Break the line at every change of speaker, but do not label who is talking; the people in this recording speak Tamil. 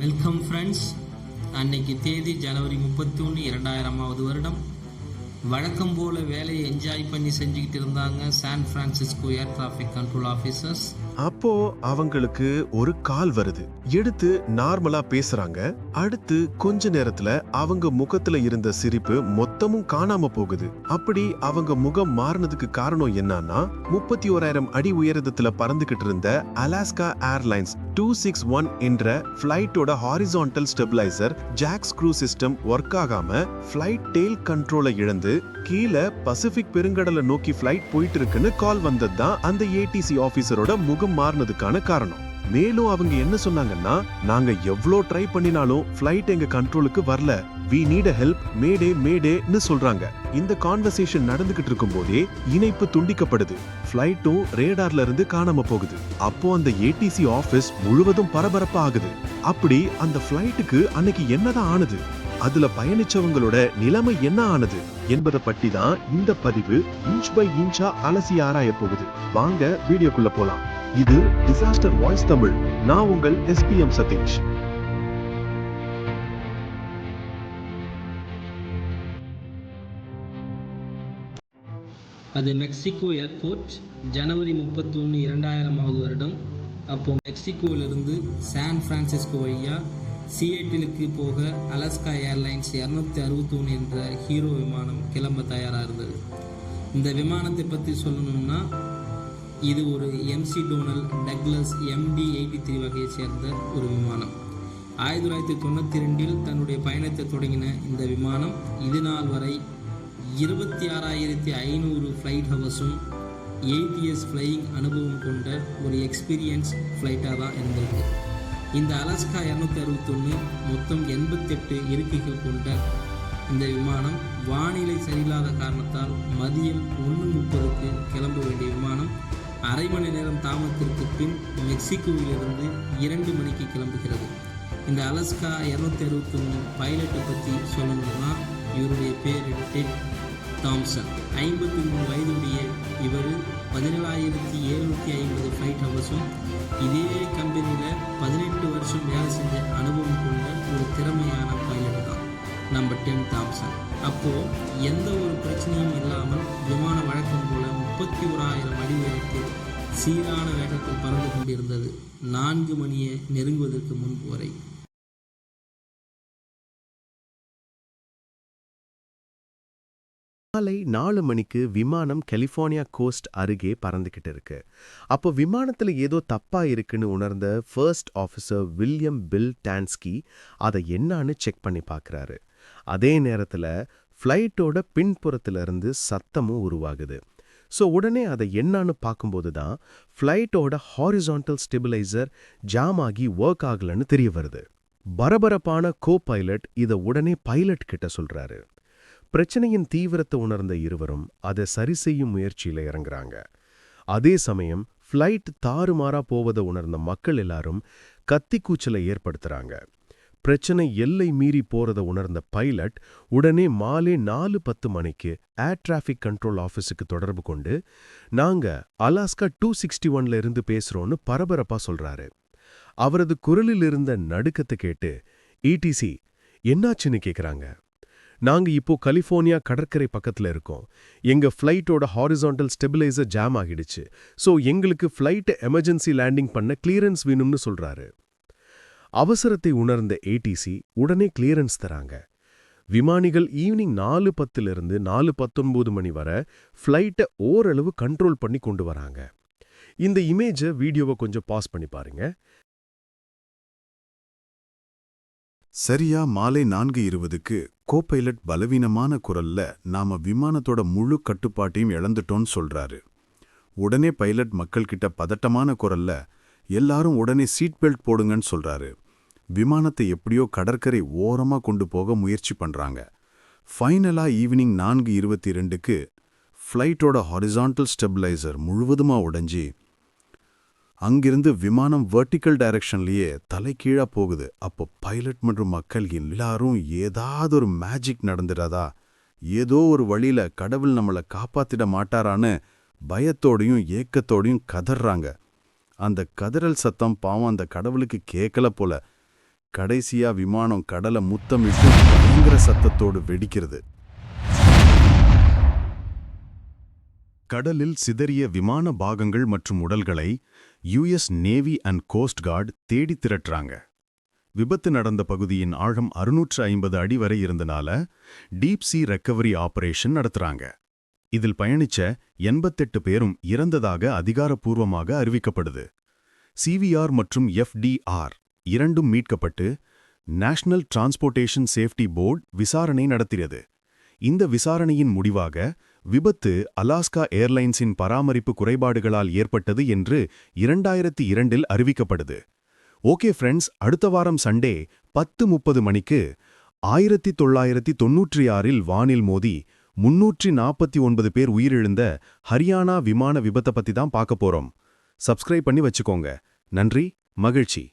வெல்கம் ஃப்ரெண்ட்ஸ் அன்னைக்கு தேதி ஜனவரி முப்பத்தி ஒன்று இரண்டாயிரமாவது வருடம். வழக்கம் போல வேலையை என்ஜாய் பண்ணி செஞ்சுக்கிட்டு இருந்தாங்க San Francisco air traffic control officers
அப்போ அவங்களுக்கு ஒரு கால் வருது. எடுத்து நார்மலா பேசுறாங்க. அடுத்து கொஞ்ச நேரத்துல அவங்க முகத்துல இருந்த சிரிப்பு மொத்தமும் காணாம போகுது. அப்படி அவங்க முகம் மாறினதுக்கு காரணம் என்னன்னா முப்பத்தி ஓராயிரம் அடி உயரத்துல பறந்துகிட்டு இருந்த Alaska airlines two six one என்ற பிளைட்டோட horizontal stabiliser jackscrew system work ஆகாம ஃபிளைட் டெயில் கண்ட்ரோலை இழந்து கீழே பசிபிக் பெருங்கடலை நோக்கி ஃபிளைட் போயிட்டு இருக்குன்னு கால் வந்தது தான் அந்த ஏடிசி ஆபீசரோட முகம் மாறினதுக்கான காரணம். மேலும் அவங்க என்ன சொன்னாங்கன்னா நாங்க எவ்ளோ ட்ரை பண்ணினாலும் ஃப்ளைட் எங்க கண்ட்ரோலுக்கு வரல. வி நீட் ஹெல்ப் மேடே மேடேன்னு சொல்றாங்க. இந்த கான்வர்சேஷன் நடந்துகிட்டு இருக்கும் போதே இணைப்பு துண்டிக்கப்படுது. ஃப்ளைட்டும் ரேடார்ல இருந்து காணாம போகுது. அப்போ அந்த ஏடிசி ஆபீஸ் முழுவதும் பரபரப்பா ஆகுது அப்படி அந்த ஃப்ளைட்டுக்கு அன்னைக்கு என்னதான் ஆனது? அதுல பயணிச்சவங்களோட நிலைமை என்ன ஆனது என்பதை பற்றி தான் இந்த பதிவு இன்ச் பை இன்ச்சா அலசி ஆராய போகுது. வாங்க வீடியோக்குள்ள போலாம். இது டிசாஸ்டர் வாய்ஸ் தமிழ் நான் உங்கள் எஸ்பிஎம் சதீஷ்
அது மெக்சிகோ ஏர்போர்ட் ஜனவரி முப்பத்தி ஒன்று இரண்டாயிரமாவது வருடம். அப்போ மெக்சிகோவிலிருந்து சான் பிரான்சிஸ்கோ வழியாக சிஏட்டிலுக்கு போக அலாஸ்கா ஏர்லைன்ஸ் இரநூத்தி அறுபத்தொன்று என்ற ஹீரோ விமானம் கிளம்ப தயாராக இருந்தது. இந்த விமானத்தை பற்றி சொல்லணும்னா இது ஒரு McDonnell Douglas MD eighty three வகையை சேர்ந்த ஒரு விமானம். ஆயிரத்தி தொள்ளாயிரத்தி தொண்ணூற்றி ரெண்டில் தன்னுடைய பயணத்தை தொடங்கின இந்த விமானம் இது நாள் வரை இருபத்தி ஆறாயிரத்தி ஐநூறு ஃப்ளைட் ஹவர்ஸும் எயிட் இயர்ஸ் ஃப்ளையிங் அனுபவம் கொண்ட ஒரு எக்ஸ்பீரியன்ஸ் ஃப்ளைட்டாக தான் இருந்திருக்கு. இந்த அலாஸ்கா இரநூத்தி அறுபத்தொன்று மொத்தம் எண்பத்தெட்டு இருக்கைகள் கொண்ட இந்த விமானம் வானிலை சரியில்லாத காரணத்தால் மதியம் ஒன்று முப்பதுக்கு கிளம்ப வேண்டிய விமானம் அரை மணி நேரம் தாமதத்திற்கு பின் மெக்சிகோவிலிருந்து இரண்டு மணிக்கு கிளம்புகிறது. இந்த அலஸ்கா இரநூத்தி அறுபத்தொன்று பைலட்டை பற்றி சொல்லணும்னா இவருடைய பேர் டெட் தாம்சன். ஐம்பத்தி மூணு வயதுடைய இவர் பதினேழாயிரத்தி எழுநூற்றி ஐம்பது ஃப்ளைட் ஹவர்ஸும் இதே கம்பெனியில் பதினெட்டு வருஷம் வேலை செஞ்ச அனுபவம் கொண்ட ஒரு திறமையான பைலட் தான் நம்ம டென் தாம்சன். அப்போது எந்த ஒரு பிரச்சனையும் இல்லாமல் விமான வழக்கம் போல முப்பத்தி ஓராயிரம் அடி உயரத்தில் சீரான வேகத்தில் பறந்து கொண்டிருந்தது நான்கு மணியை நெருங்குவதற்கு முன்பு வரை.
மாலை நாலு மணிக்கு விமானம் கலிஃபோர்னியா கோஸ்ட் அருகே பறந்துகிட்டு இருக்கு. அப்போ விமானத்துல ஏதோ தப்பா இருக்குன்னு உணர்ந்த first officer William Bill Tansky அதை என்னான்னு செக் பண்ணி பார்க்குறாரு அதே நேரத்துல ஃப்ளைட்டோட பின்புறத்துல இருந்து சத்தமும் உருவாகுது. ஸோ உடனே அதை என்னான்னு பார்க்கும்போது தான் ஃப்ளைட்டோட ஹாரிசான்டல் ஸ்டெபிலைசர் ஜாம் ஆகி ஒர்க் ஆகலன்னு தெரிய வருது. பரபரப்பான கோ பைலட் இதை உடனே பைலட் கிட்ட சொல்றாரு. பிரச்சனையின் தீவிரத்தை உணர்ந்த இருவரும் அதை சரி செய்யும் முயற்சியில் இறங்குறாங்க. அதே சமயம் ஃப்ளைட் தாறுமாறா போவதை உணர்ந்த மக்கள் எல்லாரும் கத்திக்கூச்சலை ஏற்படுத்துறாங்க. பிரச்சனை எல்லை மீறி போறத உணர்ந்த பைலட் உடனே மாலே நாலு பத்து மணிக்கு ஏர் டிராஃபிக் கண்ட்ரோல் ஆஃபீஸுக்கு தொடர்பு கொண்டு நாங்க அலாஸ்கா டூ சிக்ஸ்டி ஒன்ல இருந்து பேசுறோம்னு பரபரப்பா சொல்றாரு. அவரது குரலில் இருந்த நடுக்கத்தை கேட்டு e இடிசி என்னாச்சுன்னு கேக்குறாங்க? நாங்க இப்போ கலிஃபோர்னியா கடற்கரை பக்கத்துல இருக்கோம். எங்க ஃப்ளைட்டோட ஹாரிசான்டல் ஸ்டெபிலைசர் ஜாம் ஆகிடுச்சு. ஸோ எங்களுக்கு ஃப்ளைட் எமர்ஜென்சி லேண்டிங் பண்ண கிளியரன்ஸ் வேணும்னு சொல்றாரு. அவசரத்தை உணர்ந்த ஏடிசி உடனே கிளியரன்ஸ் தராங்க. விமானிகள் ஈவினிங் நாலு பத்திலிருந்து நாலு பத்தொன்பது மணி வரை ஃப்ளைட்டை ஓரளவு கண்ட்ரோல் பண்ணி கொண்டு வராங்க. இந்த இமேஜை வீடியோவை கொஞ்சம் பாஸ் பண்ணி பாருங்க.
சரியா மாலை நான்கு இருபதுக்கு கோபைலட் பலவீனமான குரல்ல நாம விமானத்தோட முழு கட்டுப்பாட்டையும் இழந்துட்டோம்னு சொல்றாரு. உடனே பைலட் மக்கள்கிட்ட பதட்டமான குரல்ல எல்லாரும் உடனே சீட் பெல்ட் போடுங்கன்னு சொல்றாரு. விமானத்தை எப்படியோ கடற்கரை ஓரமா கொண்டு போக முயற்சி பண்றாங்க. ஃபைனலா ஈவினிங் நான்கு இருபத்தி ரெண்டுக்கு ஃப்ளைட்டோட ஹாரிசான்டல் ஸ்டெபிளைசர் முழுவதுமா உடைஞ்சி அங்கிருந்து விமானம் வெர்டிக்கல் டைரக்ஷன்லயே தலைகீழா போகுது. அப்போ பைலட் மற்றும் மக்கள் எல்லாரும் ஏதாவது ஒரு மேஜிக் நடந்துடாதா? ஏதோ ஒரு வழியில கடவுள் நம்மளை காப்பாத்திட மாட்டாரான்னு பயத்தோடையும் ஏக்கத்தோடையும் கதறாங்க அந்த கதறல் சத்தம் பாவம் அந்த கடவுளுக்கு கேட்கல போல. கடைசியா விமானம் கடலை முத்தமிட்டு பயங்கர சத்தத்தோடு வெடிக்கிறது. கடலில் சிதறிய விமான பாகங்கள் மற்றும் உடல்களை US navy and coast guard தேடி திரட்டுறாங்க. விபத்து நடந்த பகுதியின் ஆழம் அறுநூற்று ஐம்பது அடி வரை இருந்தனால டீப் சி ரெக்கவரி ஆபரேஷன் நடத்துறாங்க. இதில் பயணிச்ச எண்பத்தெட்டு பேரும் இறந்ததாக அதிகாரப்பூர்வமாக அறிவிக்கப்படுது. சிவிஆர் மற்றும் எஃப்டிஆர் இரண்டும் மீட்கப்பட்டு நேஷனல் டிரான்ஸ்போர்ட்டேஷன் சேஃப்டி போர்டு விசாரணை நடத்தியது. இந்த விசாரணையின் முடிவாக விபத்து அலாஸ்கா ஏர்லைன்ஸின் பராமரிப்பு குறைபாடுகளால் ஏற்பட்டது என்று இரண்டாயிரத்தி இரண்டில் அறிவிக்கப்படுது ஓகே ஃப்ரெண்ட்ஸ் அடுத்த வாரம் சண்டே பத்து முப்பது மணிக்கு ஆயிரத்தி தொள்ளாயிரத்தி தொன்னூற்றி ஆறில் வானில் மோதி முன்னூற்றி நாற்பத்தி ஒன்பது பேர் உயிரிழந்த ஹரியானா விமான விபத்தை பத்தி தான் பார்க்க போறோம். சப்ஸ்கிரைப் பண்ணி வச்சுக்கோங்க. நன்றி மகிழ்ச்சி.